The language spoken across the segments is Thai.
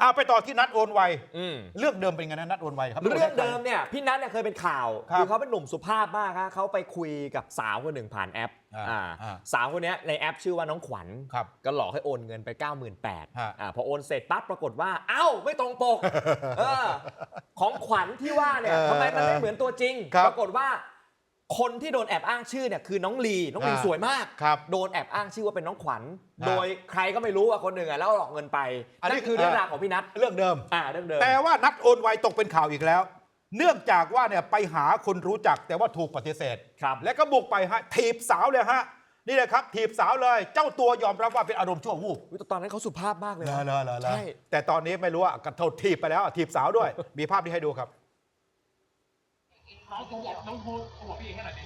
อ่าไปต่อที่นัดโอนไวอืม เรื่องเดิมเป็นไงนะนัดโอนไวครับ เรื่องเดิมเนี่ยพี่นัทเนี่ยเคยเป็นข่าวครับอเขาเป็นหนุ่มสุภาพมากฮะเขาไปคุยกับสาวคนหนึ่งผ่านแอปอ่าอ่าอ่า สาวคนเนี้ยในแอปชื่อว่าน้องขวัญ ครับ ก็หลอกให้โอนเงินไป 9 8 0 0 0ฮะอ่าพอโอนเสร็จปั๊บปรากฏว่า เอ้า ไม่ตรงปกเออของขวัญที่ว่าเนี่ยเออทำไมมันไม่เออเหมือนตัวจริง ครับปรากฏว่า คนที่โดนแอบอ้างชื่อเนี่ยคือน้องลีน้องลีอ่าสวยมากครับโดนแอบอ้างชื่อว่าเป็นน้องขวัญ อ่าโดยใครก็ไม่รู้ว่าคนหนึ่งอะแล้วหลอกเงินไปอันนี้ นั่นคือเรื่องราวของพี่นัทเรื่องเดิม อ่าเรื่องเดิม แต่ว่านัดโอนไวตกเป็นข่าวอีกแล้ว เนื่องจากว่าเนี่ยไปหาคนรู้จักแต่ว่าถูกปฏิเสธ ครับและก็บุกไปฮะถีบสาวเลยฮะ นี่เลยครับถีบสาวเลย เจ้าตัวยอมรับว่าเป็นอารมณ์ชั่ววูบอุ๊ยแต่ตอนนั้นเขาสุภาพมากเลยเลนะยเลยเลยใช่ แต่ตอนนี้ไม่รู้ว่ากระโดดถีบไปแล้วอะถีบสาวด้วย มีภาพที่ให้ดูครับ น้องโทรบอกน้องโทรโทรบอกพี่เองให้หน่อยดิ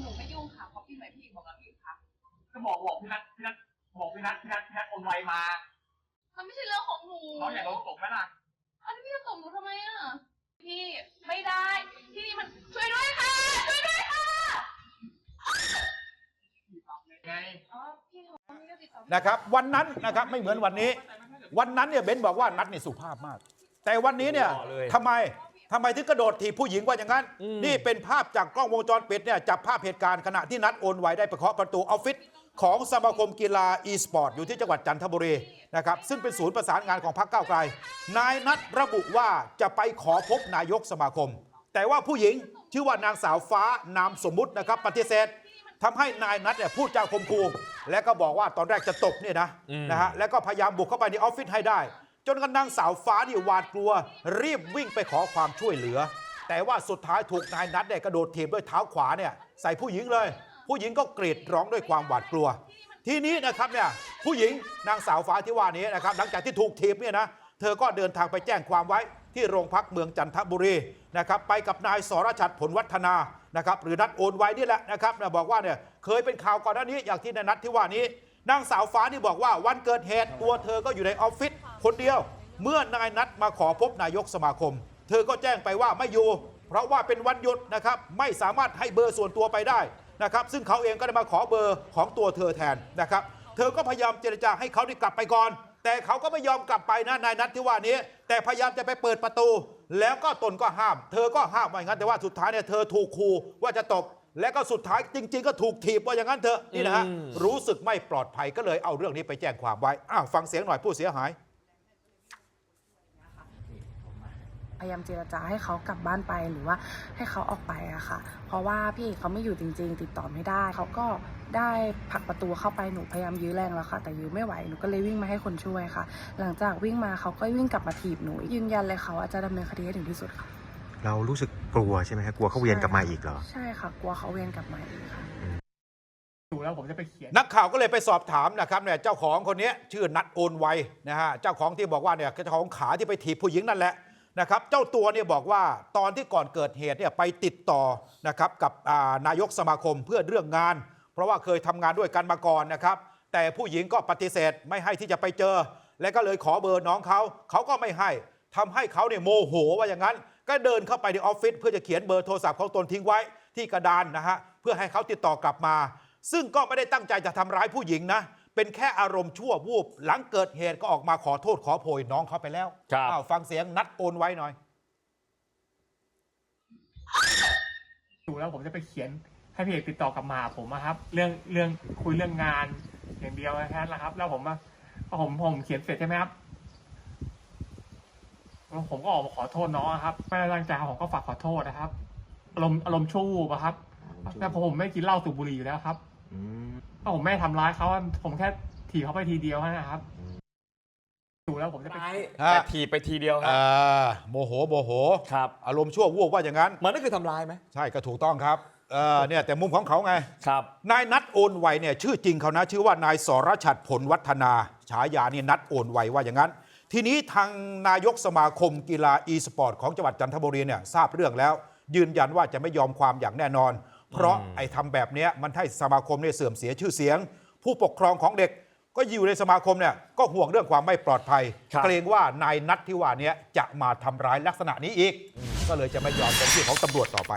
หนูไม่ยุ่งค่ะเพราะพี่ใหม่พี่อีกบอกกับพี่ค่ะ ก็บอกบอกพี่นัทพี่นัทบอกพี่นัทพี่นัทพี่นัทโอนไวมามันไม่ใช่เรื่องของหนูน้องอยากโดนตกไหมล่ะอันนี้พี่จะส่งหนูทำไมอะ พี่ไม่ได้ ที่นี่มันช่วยด้วยค่ะ ช่วยด้วยค่ะไงอ๋อพี่โทรพี่ก็ติดต่อนะครับวันนั้นนะครับไม่เหมือนวันนี้ วันนั้นเนี่ยเบนซ์บอกว่านัดนี่สุภาพมาก แต่วันนี้เนี่ยหล่อเลยทำไม ทำไมถึงกระโดดถีบผู้หญิงว่าอย่างนั้นอืมนี่เป็นภาพจากกล้องวงจรปิดเนี่ยจับภาพเหตุการณ์ขณะที่นัดโอนไวได้ไปเคาะประตูออฟฟิศของสมาคมกีฬาอีสปอร์ตอยู่ที่จังหวัดจันทบุรีนะครับซึ่งเป็นศูนย์ประสานงานของพรรคก้าวไกล นายนัดระบุว่าจะไปขอพบนายกสมาคม แต่ว่าผู้หญิงชื่อว่านางสาวฟ้านามสมมุตินะครับปฏิเสธทำให้นายนัดเนี่ยพูดจาข่มขู่และก็บอกว่าตอนแรกจะตบเนี่ยนะอืมนะฮะแล้วก็พยายามบุกเข้าไปในออฟฟิศให้ได้ จนกระทั่งสาวฟ้านี่หวาดกลัว รีบวิ่งไปขอความช่วยเหลือ แต่ว่าสุดท้ายถูกนายนัดเนี่ยกระโดดถีบด้วยเท้าขวาเนี่ยใส่ผู้หญิงเลย ผู้หญิงก็กรีดร้องด้วยความหวาดกลัว ทีนี้นะครับเนี่ยผู้หญิงนางสาวฟ้าที่ว่านี้นะครับหลังจากที่ถูกถีบเนี่ยนะเธอก็เดินทางไปแจ้งความไว้ที่โรงพักเมืองจันทบุรีนะครับไปกับนายสรชัดผลวัฒนานะครับหรือนัดโอนไว้นี่แหละนะครับนี่ยบอกว่าเนี่ยเคยเป็นข่าวก่อนหน้านี้อย่างที่นายนัดที่ว่านี้นางสาวฟ้านี่บอกว่าวันเกิดเหตุตัวเธอก็อยู่ในออฟฟิศ คนเดียวเมื่อนายนัดมาขอพบนายกสมาคม เธอก็แจ้งไปว่าไม่อยู่ เพราะว่าเป็นวันหยุดนะครับไม่สามารถให้เบอร์ส่วนตัวไปได้นะครับซึ่งเขาเองก็ได้มาขอเบอร์ของตัวเธอแทนนะครับเธอก็พยายามเจรจาให้เขาได้กลับไปก่อน แต่เขาก็ไม่ยอมกลับไปนะนายนัดที่ว่านี้ แต่พยายามจะไปเปิดประตู แล้วก็ตนก็ห้าม เธอก็ห้ามว่าอย่างนั้นแต่ว่าสุดท้ายเนี่ยเธอถูกขู่ว่าจะตบและก็สุดท้ายจริง ๆ ก็ถูกถีบว่าอย่างนั้นเถอะนี่นะฮะอืมรู้สึกไม่ปลอดภัยก็เลยเอาเรื่องนี้ไปแจ้งความไว้อ้าวฟังเสียงหน่อยผู้เสียหาย พยายามเจรจาให้เขากลับบ้านไปหรือว่าให้เขาออกไปอะค่ะ เพราะว่าพี่เอกเขาไม่อยู่จริง ๆ ติดต่อไม่ได้ เขาก็ได้ผลักประตูเข้าไปหนูพยายามยื้อแรงแล้วค่ะ แต่ยื้อไม่ไหวหนูก็เลยวิ่งมาให้คนช่วยค่ะ หลังจากวิ่งมาเขาก็วิ่งกลับมาถีบหนูยืนยันเลยค่ะว่าจะดำเนินคดีให้ถึงที่สุดค่ะ เรารู้สึกกลัวใช่ไหมครับกลัวเขาเวียนกลับมาอีกเหรอ ใช่ค่ะ กลัวเขาเวียนกลับมาอีกค่ะ ดูแล้วผมจะไปเขียน นักข่าวก็เลยไปสอบถามนะครับเนี่ยเจ้าของคนนี้ชื่อนัดโอนไวนะฮะเจ้าของที่บอกว่าเนี่ยเจ้าของขาที่ไปถีบผู้หญิงนั่นแหละ นะครับเจ้าตัวเนี่ยบอกว่าตอนที่ก่อนเกิดเหตุเนี่ยไปติดต่อนะครับกับนายกสมาคมเพื่อเรื่องงาน เพราะว่าเคยทำงานด้วยกันมาก่อนนะครับ แต่ผู้หญิงก็ปฏิเสธไม่ให้ที่จะไปเจอ และก็เลยขอเบอร์น้องเขาเขาก็ไม่ให้ทำให้เขาเนี่ยโมโหว่าอย่างนั้น ก็เดินเข้าไปในออฟฟิศเพื่อจะเขียนเบอร์โทรศัพท์ของตนทิ้งไว้ที่กระดานนะฮะเพื่อให้เขาติดต่อกลับมา ซึ่งก็ไม่ได้ตั้งใจจะทำร้ายผู้หญิงนะ เป็นแค่อารมณ์ชั่ววูบ หลังเกิดเหตุก็ออกมาขอโทษขอโพยน้องเขาไปแล้วครับ อ้าวฟังเสียงนัดโอนไว้หน่อยดูแล้วผมจะไปเขียนให้พี่เอกติดต่อกลับมาผมอะครับ เรื่องเรื่องคุยเรื่องงานอย่างเดียวแค่นั้นแหละครับ แล้วผมว่าพอผมผมเขียนเสร็จใช่ไหมครับแล้วผมก็ออกมาขอโทษน้องอะครับไม่ได้ตั้งใจครับผมก็ฝากขอโทษนะครับอารมณ์อารมณ์ชั่ววูบอะครับแต่ผมไม่กินเหล้าสูบบุหรี่อยู่แล้วครับ อืมถ้าผมไม่ทำร้ายเขาผมแค่ถีบเขาไปทีเดียวแค่นะครับดูแล้วผมจะไป ร้ายฮะ แต่ทีบไปทีเดียวครัอ่บาโมโหโมโห ครับ อารมณ์ชั่ววูบว่าอย่างนั้น มันนั่นคือทำร้ายไหมใช่ก็ถูกต้องครับเออเนี่ยแต่มุมของเขาไง ครับ นายนัดโอนไวเนี่ยชื่อจริงเขานะ ชื่อว่านายสรชัดผลวัฒนา ฉายานี่นัดโอนไวว่าอย่างนั้น ทีนี้ทางนายกสมาคมกีฬาอีสปอร์ตของจังหวัดจันทบุรีเนี่ยทราบเรื่องแล้ว ยืนยันว่าจะไม่ยอมความอย่างแน่นอน เพราะไอ้ทำแบบเนี้ยมันให้สมาคมเนี่ยเสื่อมเสียชื่อเสียง ผู้ปกครองของเด็กก็อยู่ในสมาคมเนี่ยก็ห่วงเรื่องความไม่ปลอดภัยครับเกรงว่านายนัดที่ว่าเนี้จะมาทำร้ายลักษณะนี้อีก ก็เลยจะไม่ยอมเป็นที่ของตำรวจต่อไป